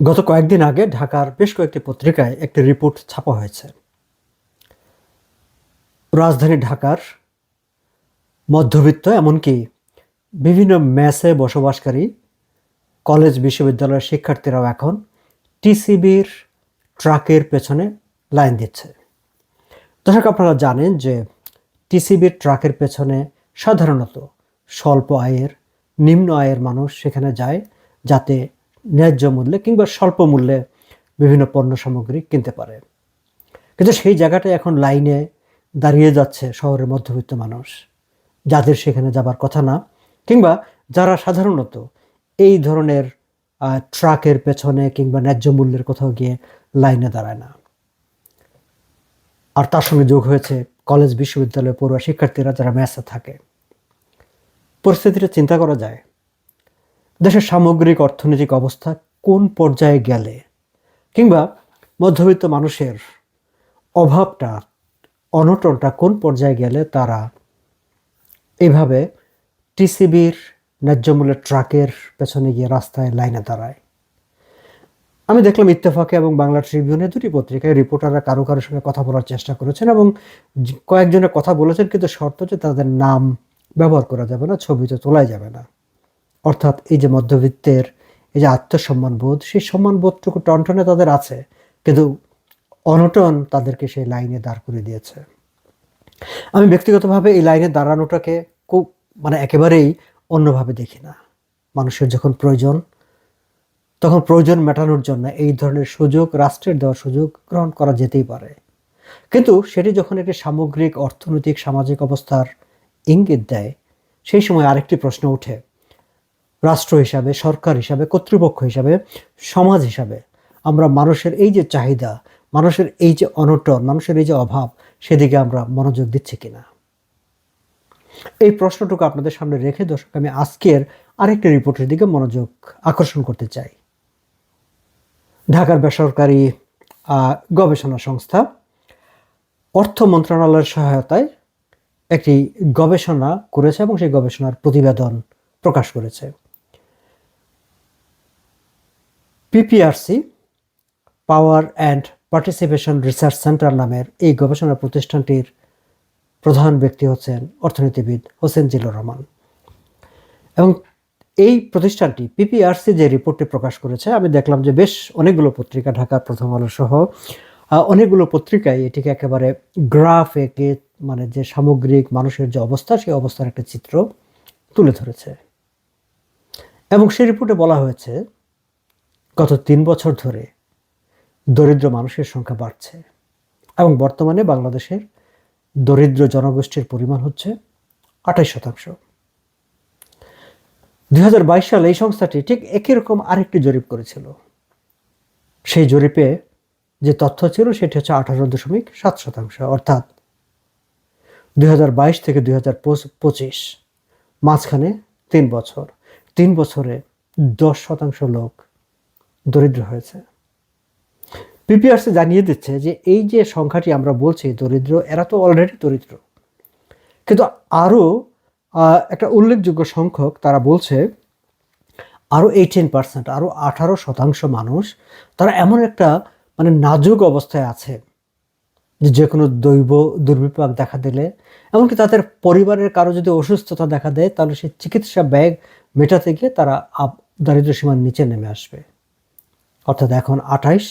গত কয়েকদিন আগে ঢাকার বেশ কয়েকটি পত্রিকায় একটি রিপোর্ট ছাপা হয়েছে। রাজধানী ঢাকার মধ্যবিত্ত এমনকি বিভিন্ন মেসে বসবাসকারী কলেজ বিশ্ববিদ্যালয়ের শিক্ষার্থীরাও এখন টিসিবির ট্রাকের পেছনে লাইন দিচ্ছে। দর্শক, আপনারা জানেন যে টিসিবির ট্রাকের পেছনে সাধারণত স্বল্প আয়ের, নিম্ন আয়ের মানুষ সেখানে যায় যাতে ন্যায্য মূল্যে কিংবা স্বল্প মূল্যে বিভিন্ন পণ্য সামগ্রী কিনতে পারে। কিন্তু সেই জায়গাটায় এখন লাইনে দাঁড়িয়ে যাচ্ছে শহরের মধ্যবিত্ত মানুষ, যাদের সেখানে যাবার কথা না, কিংবা যারা সাধারণত এই ধরনের ট্রাকের পেছনে কিংবা ন্যায্য মূল্যের কোথাও গিয়ে লাইনে দাঁড়ায় না। আর তার সঙ্গে যোগ হয়েছে কলেজ, বিশ্ববিদ্যালয় পড়ুয়া শিক্ষার্থীরা যারা মেসে থাকে। পরিস্থিতিটা চিন্তা করা যায় দেশের সামগ্রিক অর্থনৈতিক অবস্থা কোন পর্যায়ে গেলে? কিংবা মধ্যবিত্ত মানুষের অভাবটা, অনটনটা কোন পর্যায়ে গেলে তারা এইভাবে টিসিবির ন্যায্য মূল্যের ট্রাকের পেছনে গিয়ে রাস্তায় লাইনে দাঁড়ায়? আমি দেখলাম ইত্তেফাকে এবং বাংলা ট্রিবিউনে দুটি পত্রিকায় রিপোর্টাররা কারও কারোর সঙ্গে কথা বলার চেষ্টা করেছেন এবং কয়েকজনের কথা বলেছেন, কিন্তু শর্ত যে তাদের নাম ব্যবহার করা যাবে না ছবিতে তোলাই যাবে না। অর্থাৎ এই যে মধ্যবিত্তের এই যে আত্মসম্মান বোধ সেই সম্মানবোধটুকু টনটনে তাদের আছে, কিন্তু অনটন তাদেরকে সেই লাইনে দাঁড় করে দিয়েছে। আমি ব্যক্তিগতভাবে এই লাইনে দাঁড়ানোটাকে খুব মানে একেবারেই অন্যভাবে দেখি না। মানুষের যখন প্রয়োজন, তখন প্রয়োজন মেটানোর জন্য এই ধরনের সুযোগ, রাষ্ট্রের দেওয়া সুযোগ গ্রহণ করা যেতেই পারে। কিন্তু সেটি যখন একটি সামগ্রিক, অর্থনৈতিক, সামাজিক অবস্থার ইঙ্গিত দেয়, সেই সময় আরেকটি প্রশ্ন ওঠে। রাষ্ট্র হিসাবে, সরকার হিসাবে, কর্তৃপক্ষ হিসাবে, সমাজ হিসাবে আমরা মানুষের এই যে চাহিদা, মানুষের এই যে অনটন, মানুষের এই যে অভাব, সেদিকে আমরা মনোযোগ দিচ্ছি কিনা? এই প্রশ্নটুকু আপনাদের সামনে রেখে দর্শক, আমি আজকের আরেকটি রিপোর্টের দিকে মনোযোগ আকর্ষণ করতে চাই। ঢাকার বেসরকারি গবেষণা সংস্থা অর্থ মন্ত্রণালয়ের সহায়তায় একটি গবেষণা করেছে এবং সেই গবেষণার প্রতিবেদন প্রকাশ করেছে। PPRC power and participation research centre নামের এই গবেষণা প্রতিষ্ঠানটির প্রধান ব্যক্তি হচ্ছেন অর্থনীতিবিদ হোসেন জিল্লুর রহমান। এবং এই প্রতিষ্ঠানটি পিপিআরসি যে রিপোর্টটি প্রকাশ করেছে, আমি দেখলাম যে বেশ অনেকগুলো পত্রিকা ঢাকার প্রথম আলো সহ অনেকগুলো পত্রিকায় এটিকে একেবারে গ্রাফ এঁকে মানে যে সামগ্রিক মানুষের যে অবস্থা, সেই অবস্থার একটা চিত্র তুলে ধরেছে। এবং সেই রিপোর্টে বলা হয়েছে গত তিন বছর ধরে দরিদ্র মানুষের সংখ্যা বাড়ছে এবং বর্তমানে বাংলাদেশের দরিদ্র জনগোষ্ঠীর পরিমাণ হচ্ছে আঠাশ শতাংশ। দুই হাজার বাইশ সালে এই সংস্থাটি ঠিক একই রকম আরেকটি জরিপ করেছিল। সেই জরিপে যে তথ্য ছিল সেটি হচ্ছে আঠারো দশমিক সাত শতাংশ, অর্থাৎ দুই হাজার বাইশ থেকে দুই পঁচিশ, মাঝখানে তিন বছর। তিন বছরে দশ শতাংশ লোক দরিদ্র হয়েছে। পিপিআরসি জানিয়ে দিচ্ছে যে, এই যে সংখ্যাটি আমরা বলছি, দরিদ্র, এরা তো অলরেডি দরিদ্র। কিন্তু আরও একটা উল্লেখযোগ্য সংখ্যক তারা বলছে, আরও এইটিন পার্সেন্ট আরও আঠারো শতাংশ মানুষ, তারা এমন একটা মানে নাজুক অবস্থায় আছে যে কোনো দৈব দুর্বিপাক দেখা দিলে। এমনকি তাদের পরিবারের কারও যদি অসুস্থতা দেখা দেয়, তাহলে সেই চিকিৎসা ব্যয় মেটাতে গিয়ে তারা দারিদ্র্য সীমার নিচে নেমে আসবে। অর্থাৎ এখন আঠাইশ।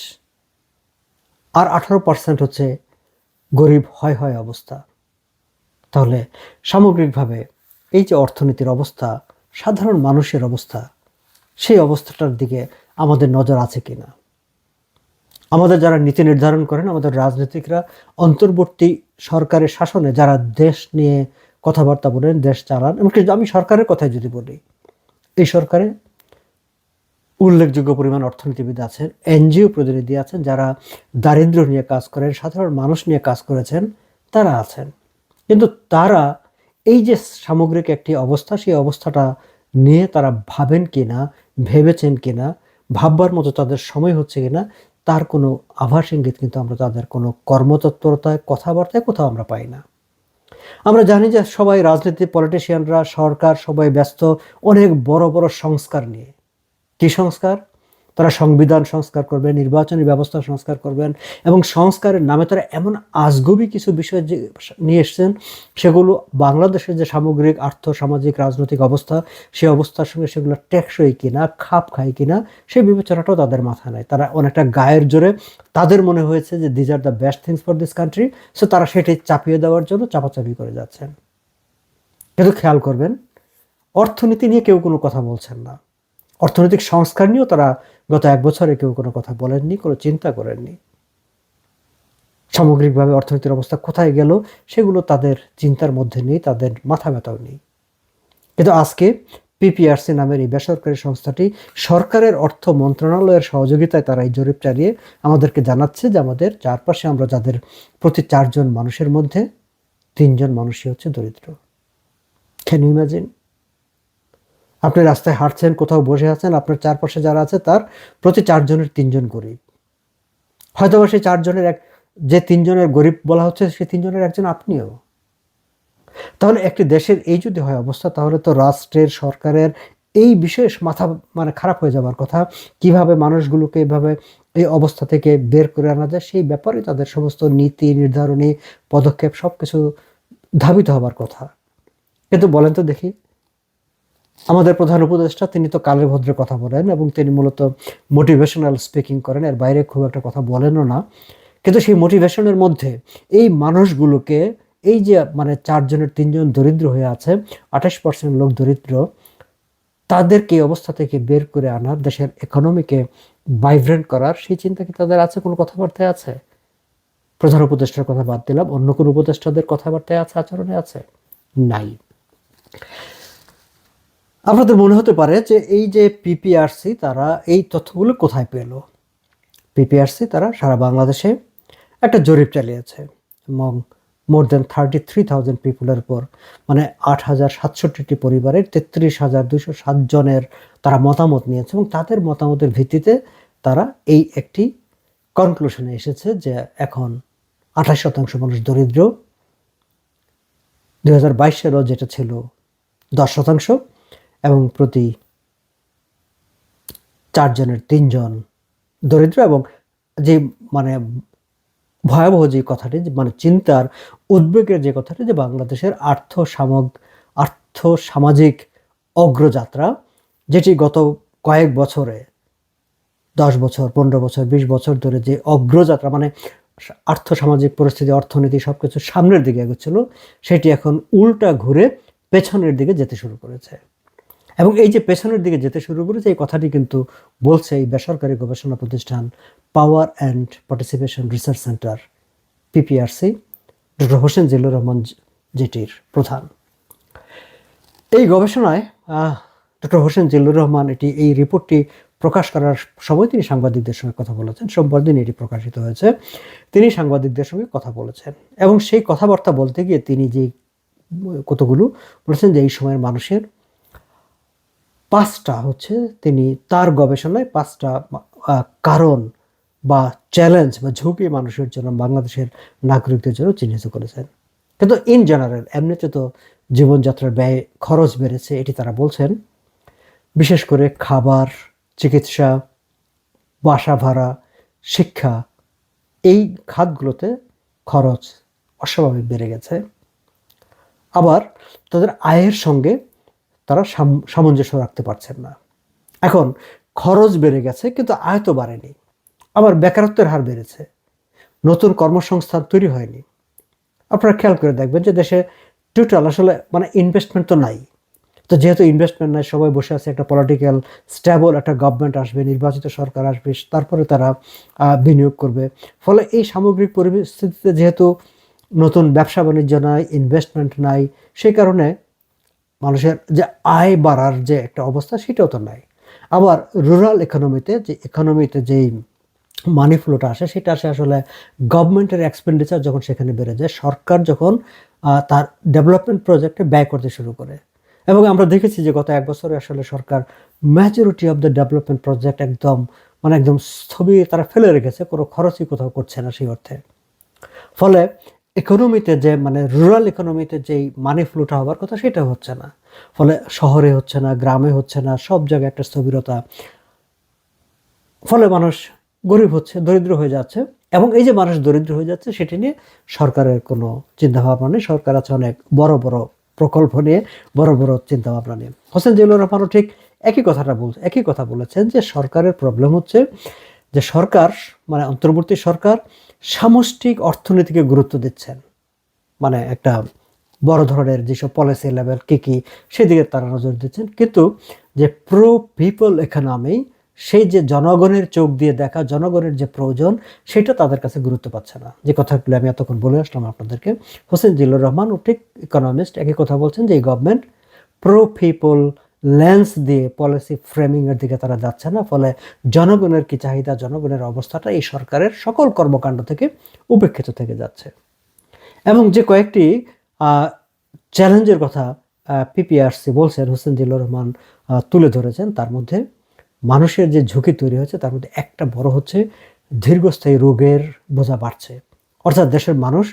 আর আঠারো পার্সেন্ট হচ্ছে গরিব, হয় হয় অবস্থা। তাহলে সামগ্রিকভাবে এই যে অর্থনীতির অবস্থা, সাধারণ মানুষের অবস্থা, সেই অবস্থাটার দিকে আমাদের নজর আছে কিনা? আমাদের যারা নীতি নির্ধারণ করেন, আমাদের রাজনীতিকরা, অন্তর্বর্তী সরকারের শাসনে যারা দেশ নিয়ে কথাবার্তা বলেন, দেশ চালান, এমনকি আমি সরকারের কথাই যদি বলি, এই সরকারে উল্লেখযোগ্য পরিমাণ অর্থনীতিবিদ আছেন, এনজিও প্রতিনিধি আছেন, যারা দারিদ্র্য নিয়ে কাজ করেন, সাধারণ মানুষ নিয়ে কাজ করেছেন, তারা আছেন। কিন্তু তারা এই যে সামগ্রিক একটি অবস্থা, সেই অবস্থাটা নিয়ে তারা ভাবেন কি না ভেবেছেন কি না ভাববার মতো তাদের সময় হচ্ছে কি না তার কোনো আভাস ইঙ্গিত কিন্তু আমরা তাদের কোনো কর্মতৎপরতায়, কথাবার্তায় কোথাও আমরা পাই না। আমরা জানি যে সবাই রাজনীতি, পলিটিশিয়ানরা, সরকার, সবাই ব্যস্ত, অনেক বড় বড় সংস্কার নিয়ে। কি সংস্কার? তারা সংবিধান সংস্কার করবেন, নির্বাচনী ব্যবস্থা সংস্কার করবেন এবং সংস্কারের নামে তারা এমন আজগবি কিছু বিষয় যে নিয়ে এসছেন, সেগুলো বাংলাদেশের যে সামগ্রিক, আর্থ, সামাজিক, রাজনৈতিক অবস্থা, সেই অবস্থার সঙ্গে সেগুলো টেকসই কিনা, খাপ খায় কিনা, সেই বিবেচনাটাও তাদের মাথায় নেয় তারা অনেকটা গায়ের জোরে তাদের মনে হয়েছে যে these are the best things for this country so তারা সেটি চাপিয়ে দেওয়ার জন্য চাপাচাপি করে যাচ্ছেন। কিন্তু খেয়াল করবেন, অর্থনীতি নিয়ে কেউ কোনো কথা বলছেন না। অর্থনৈতিক সংস্কার নিয়েও তারা গত এক বছরে কেউ কোনো কথা বলেননি, কোনো চিন্তা করেননি। সামগ্রিকভাবে অর্থনীতির অবস্থা কোথায় গেল সেগুলো তাদের চিন্তার মধ্যে নেই, তাদের মাথা ব্যথাও নেই। কিন্তু আজকে পিপিআরসি নামের এই বেসরকারি সংস্থাটি সরকারের অর্থ মন্ত্রণালয়ের সহযোগিতায় তারা এই জরিপ চালিয়ে আমাদেরকে জানাচ্ছে যে আমাদের চারপাশে আমরা যাদের প্রতি চারজন মানুষের মধ্যে তিনজন মানুষই হচ্ছে দরিদ্র। ক্যান ইমাজিন আপনি রাস্তায় হাঁটছেন, কোথাও বসে আছেন, আপনার চারপাশে যারা আছে তার প্রতি চারজনের তিনজন গরিব। হয়তো সেই চারজনের এক যে তিনজনের গরিব বলা হচ্ছে সে তিনজনের একজন আপনিও। তাহলে একটি দেশের এই যদি হয় অবস্থা, তাহলে তো রাষ্ট্রের, সরকারের এই বিশেষ মাথা মানে খারাপ হয়ে যাবার কথা। কীভাবে মানুষগুলোকে এইভাবে এই অবস্থা থেকে বের করে আনা যায়, সেই ব্যাপারে তাদের সমস্ত নীতি, নির্ধারণী, পদক্ষেপ সব কিছু ধাবিত হবার কথা। কিন্তু বলেন তো দেখি আমাদের প্রধান উপদেষ্টা, তিনি তো কালের ভদ্রে কথা বলেন এবং তিনি মূলত মোটিভেশনাল স্পিকিং করেন। এর বাইরে খুব একটা কথা বলেনও না। কিন্তু সেই মোটিভেশনের মধ্যে এই মানুষগুলোকে, এই যে মানে চারজনের তিনজন দরিদ্র হয়ে আছে, আঠাশ পার্সেন্ট লোক দরিদ্র, তাদেরকে এই অবস্থা থেকে বের করে আনার দেশের ইকোনমিকে ভাইব্রেন্ট করার, সেই চিন্তা কি তাদের আছে? কোনো কথাবার্তায় আছে? প্রধান উপদেষ্টার কথা বাদ দিলাম, অন্য কোনো উপদেষ্টাদের কথাবার্তায় আছে, আচরণে আছে? নাই। আপনাদের মনে হতে পারে যে এই যে পিপিআরসি তারা এই তথ্যগুলো কোথায় পেল? পিপিআরসি তারা সারা বাংলাদেশে একটা জরিপ চালিয়েছে এবং more than thirty three thousand পিপুলের উপর মানে আট হাজার সাতষট্টিটি পরিবারের তেত্রিশ হাজার দুশো সাত জনের তারা মতামত নিয়েছে এবং তাদের মতামতের ভিত্তিতে তারা এই একটি কনক্লুশনে এসেছে যে এখন আঠাশ শতাংশ মানুষ দরিদ্র। দু হাজার বাইশ সালেও যেটা ছিল দশ শতাংশ। এবং প্রতি চারজনের তিনজন দরিদ্র এবং যে মানে ভয়াবহ যে কথাটি মানে চিন্তার উদ্বেগের যে কথাটি, যে বাংলাদেশের আর্থ সামগ, আর্থ সামাজিক অগ্রযাত্রা, যেটি গত কয়েক বছরে, দশ বছর, পনেরো বছর, বিশ বছর ধরে যে অগ্রযাত্রা মানে আর্থ সামাজিক পরিস্থিতি, অর্থনীতি সব কিছু সামনের দিকে এগোচ্ছিল, সেটি এখন উল্টা ঘুরে পেছনের দিকে যেতে শুরু করেছে। এবং এই যে পেছনের দিকে যেতে শুরু করেছে, এই কথাটি কিন্তু বলছে এই বেসরকারি গবেষণা প্রতিষ্ঠান power and participation research centre, PPRC, doctor Hossain Zillur Rahman যেটির প্রধান। এই গবেষণায় ডক্টর হোসেন জিল্লুর রহমান এটি, এই রিপোর্টটি প্রকাশ করার সময় তিনি সাংবাদিকদের সঙ্গে কথা বলেছেন। সোমবার দিন এটি প্রকাশিত হয়েছে। তিনি সাংবাদিকদের সঙ্গে কথা বলেছেন এবং সেই কথাবার্তা বলতে গিয়ে তিনি যে কতগুলো বলেছেন যে এই সময়ের মানুষের পাঁচটা হচ্ছে তিনি তার গবেষণায় পাঁচটা কারণ বা চ্যালেঞ্জ বা ঝুঁকি মানুষের জন্য বাংলাদেশের নাগরিকদের জন্য চিহ্নিত করেছেন। কিন্তু ইন জেনারেল এমনিতে তো জীবনযাত্রার ব্যয়, খরচ বেড়েছে, এটি তারা বলছেন। বিশেষ করে খাবার, চিকিৎসা, বাসা ভাড়া, শিক্ষা, এই খাতগুলোতে খরচ অস্বাভাবিক বেড়ে গেছে। আবার তাদের আয়ের সঙ্গে তারা সামঞ্জস্য রাখতে পারছেন না। এখন খরচ বেড়ে গেছে, কিন্তু আয় তো বাড়েনি। আবার বেকারত্বের হার বেড়েছে। নতুন কর্মসংস্থান তৈরি হয়নি। আপনারা খেয়াল করে দেখবেন যে দেশে টোটাল আসলে মানে ইনভেস্টমেন্ট তো নাই। তো যেহেতু ইনভেস্টমেন্ট নাই, সবাই বসে আছে, একটা পলিটিক্যাল স্ট্যাবল একটা গভর্নমেন্ট আসবে, নির্বাচিত সরকার আসবে, তারপরে তারা বিনিয়োগ করবে। ফলে এই সামগ্রিক পরিস্থিতিতে যেহেতু নতুন ব্যবসা বাণিজ্য নাই ইনভেস্টমেন্ট নাই, সেই কারণে মানুষের যে আয় বাড়ার যে একটা অবস্থা, সেটাও তো নাই। আবার রুরাল ইকোনমিতে যে ইকোনমিতে যেই মানি ফ্লোটা আসে, সেটা আসে আসলে গভর্নমেন্টের এক্সপেন্ডিচার যখন সেখানে বেড়ে যায়, সরকার যখন তার ডেভেলপমেন্ট প্রজেক্টে ব্যয় করতে শুরু করে। এবং আমরা দেখেছি যে গত এক বছরে আসলে সরকার majority of the development project একদম মানে একদম স্থবির, তারা ফেলে রেখেছে, কোনো খরচই কোথাও করছে না সেই অর্থে। ফলে ইকোনমিতে যে মানে রুরাল ইকোনমিতে যেই মানি ফ্লুটা হবার কথা সেটা হচ্ছে না। ফলে শহরে হচ্ছে না, গ্রামে হচ্ছে না, সব জায়গায় একটা স্থবিরতা। ফলে মানুষ গরিব হচ্ছে, দরিদ্র হয়ে যাচ্ছে এবং এই যে মানুষ দরিদ্র হয়ে যাচ্ছে, সেটি নিয়ে সরকারের কোনো চিন্তাভাবনা নেই। সরকার আছে অনেক বড় বড় প্রকল্প নিয়ে, বড় বড় চিন্তাভাবনা নিয়ে। হোসেন জিল্লুর রহমানও ঠিক একই কথাটা বলছে একই কথা বলেছেন যে, সরকারের প্রবলেম হচ্ছে যে সরকার মানে অন্তর্বর্তী সরকার সামষ্টিক অর্থনীতিকে গুরুত্ব দিচ্ছেন। মানে একটা বড় ধরনের যেসব পলিসি লেভেল কী কী, সেদিকে তারা নজর দিচ্ছেন। কিন্তু যে প্রো পিপল ইকোনমি সেই যে জনগণের চোখ দিয়ে দেখা, জনগণের যে প্রয়োজন, সেটা তাদের কাছে গুরুত্ব পাচ্ছে না। যে কথাগুলো আমি এতক্ষণ বলে আসলাম আপনাদেরকে, হোসেন জিল্লুর রহমান ও ঠিক ইকোনমিস্ট একই কথা বলছেন যে এই গভর্নমেন্ট প্রো পিপল লেন্স দিয়ে পলিসি ফ্রেমিংয়ের দিকে তারা যাচ্ছে না, ফলে জনগণের কি চাহিদা, জনগণের অবস্থাটা এই সরকারের সকল কর্মকাণ্ড থেকে উপেক্ষিত থেকে যাচ্ছে। এবং যে কয়েকটি চ্যালেঞ্জের কথা পিপিআরসি বলছেন হোসেন জিল্লুর রহমান তুলে ধরেছেন, তার মধ্যে মানুষের যে ঝুঁকি তৈরি হয়েছে, তার মধ্যে একটা বড় হচ্ছে দীর্ঘস্থায়ী রোগের বোঝা বাড়ছে। অর্থাৎ দেশের মানুষ,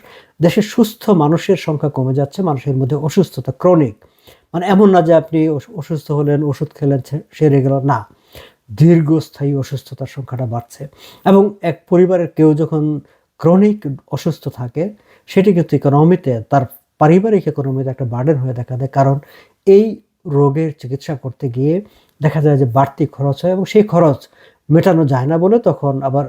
দেশের সুস্থ মানুষের সংখ্যা কমে যাচ্ছে, মানুষের মধ্যে অসুস্থতা ক্রনিক মানে এমন না যে আপনি অসুস্থ হলেন, ওষুধ খেলেন সেরে গেল না। দীর্ঘস্থায়ী অসুস্থতার সংখ্যাটা বাড়ছে। এবং এক পরিবারের কেউ যখন ক্রনিক অসুস্থ থাকে, সেটি কিন্তু ইকোনমিতে তার পারিবারিক ইকোনমিতে একটা বার্ডেন হয়ে দেখা দেয়। কারণ এই রোগের চিকিৎসা করতে গিয়ে দেখা যায় যে বাড়তি খরচ হয় এবং সেই খরচ মেটানো যায় না বলে তখন আবার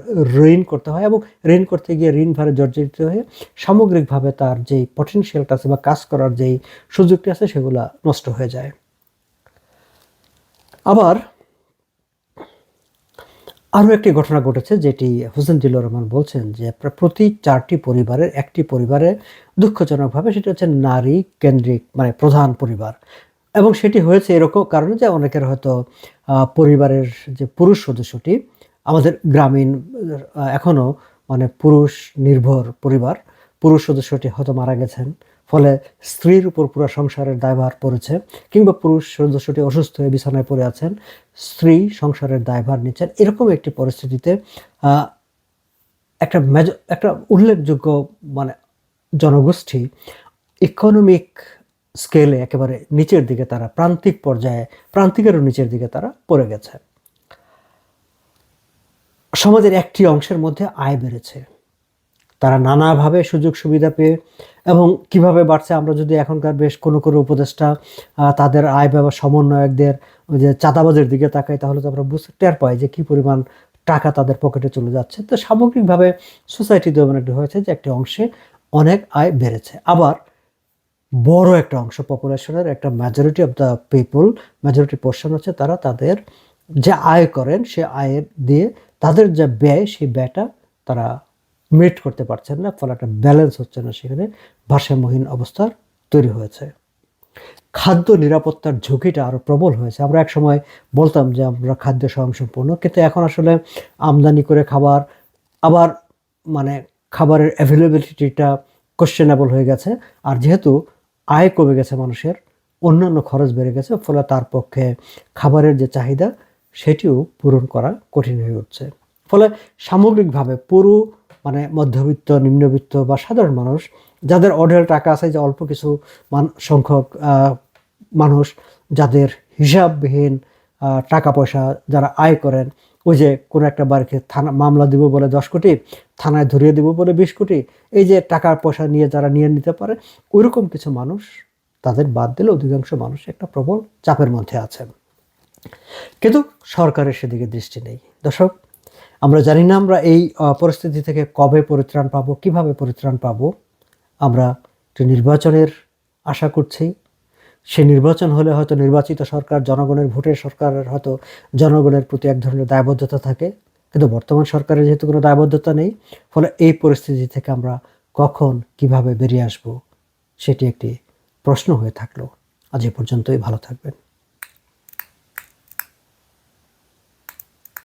ঋণ করতে হয় এবং ঋণ করতে গিয়ে ঋণ ভারে জর্জরিত হয়ে সামগ্রিকভাবে তার যেই পটেনশিয়ালটা আছে বা কাজ করার যেই সুযোগটি আছে সেগুলা নষ্ট হয়ে যায়। আবার আরও একটি ঘটনা ঘটেছে যেটি হোসেন জিল্লুর রহমান বলছেন যে প্রতি চারটি পরিবারের একটি পরিবারে দুঃখজনকভাবে সেটা হচ্ছে নারী কেন্দ্রিক মানে প্রধান পরিবার। এবং সেটি হয়েছে এরকম কারণে যে অনেকের হয়তো পরিবারের যে পুরুষ সদস্যটি, আমাদের গ্রামীণ এখনও মানে পুরুষ নির্ভর পরিবার, পুরুষ সদস্যটি হয়তো মারা গেছেন, ফলে স্ত্রীর উপর পুরো সংসারের দায়ভার পড়েছে, কিংবা পুরুষ সদস্যটি অসুস্থ হয়ে বিছানায় পড়ে আছেন, স্ত্রী সংসারের দায়ভার নিচ্ছেন, এরকম একটি পরিস্থিতিতে একটা মেজ, একটা উল্লেখযোগ্য মানে জনগোষ্ঠী, ইকোনমিক স্কেলে একেবারে নিচের দিকে তারা, প্রান্তিক পর্যায়ে, প্রান্তিকেরও নিচের দিকে তারা পড়ে গেছে। সমাজের একটি অংশের মধ্যে আয় বেড়েছে। তারা নানাভাবে সুযোগ সুবিধা পেয়ে এবং কীভাবে বাড়ছে আমরা যদি এখনকার বেশ কোনো কোনো উপদেষ্টা তাদের আয় ব্যবহার সমন্বয়কদের যে চাঁদাবাজের দিকে তাকাই, তাহলে তো আমরা বুঝতে, টের পাই যে কী পরিমাণ টাকা তাদের পকেটে চলে যাচ্ছে। তো সামগ্রিকভাবে সোসাইটিতে এমন একটি হয়েছে যে একটি অংশে অনেক আয় বেড়েছে। আবার বড় একটা অংশ পপুলেশনের একটা majority of the people majority portion হচ্ছে তারা তাদের যে আয় করেন, সে আয়ের দিয়ে তাদের যে ব্যয়, সেই ব্যয়টা তারা মিট করতে পারছেন না, ফলে একটা ব্যালেন্স হচ্ছে না সেখানে, ভারসাম্যহীন অবস্থার তৈরি হয়েছে। খাদ্য নিরাপত্তার ঝুঁকিটা আরও প্রবল হয়েছে। আমরা এক সময় বলতাম যে আমরা খাদ্য স্বয়ংসম্পূর্ণ, কিন্তু এখন আসলে আমদানি করে খাবার, আবার মানে খাবারের অ্যাভেলেবিলিটিটা কোশ্চেনেবল হয়ে গেছে। আর যেহেতু আয় কমে গেছে মানুষের, অন্যান্য খরচ বেড়ে গেছে, ফলে তার পক্ষে খাবারের যে চাহিদা, সেটিও পূরণ করা কঠিন হয়ে উঠছে। ফলে সামগ্রিকভাবে পুরো মানে মধ্যবিত্ত, নিম্নবিত্ত বা সাধারণ মানুষ, যাদের অঢেল টাকা আছে, যে অল্প কিছু মান, সংখ্যক মানুষ, যাদের হিসাববিহীন টাকা পয়সা যারা আয় করেন, ওই যে কোনো একটা বাড়িতে থানা, মামলা দিব বলে দশ কোটি থানায় ধরিয়ে দিব বলে বিশ কোটি এই যে টাকা পয়সা নিয়ে যারা নিয়ে নিতে পারে, ওইরকম কিছু মানুষ তাদের বাদ দিলে অধিকাংশ মানুষ একটা প্রবল চাপের মধ্যে আছেন। কিন্তু সরকারের সেদিকে দৃষ্টি নেই। দর্শক, আমরা জানি না আমরা এই পরিস্থিতি থেকে কবে পরিত্রাণ পাবো, কীভাবে পরিত্রাণ পাবো। আমরা একটি নির্বাচনের আশা করছি, সে নির্বাচন হলে হয়তো নির্বাচিত সরকার জনগণের ভোটের সরকারের হয়তো জনগণের প্রতি এক ধরনের দায়বদ্ধতা থাকে। কিন্তু বর্তমান সরকারের যেহেতু কোনো দায়বদ্ধতা নেই, ফলে এই পরিস্থিতি থেকে আমরা কখন কীভাবে বেরিয়ে আসব সেটি একটি প্রশ্ন হয়ে থাকল। আজ এ পর্যন্তই, ভালো থাকবেন।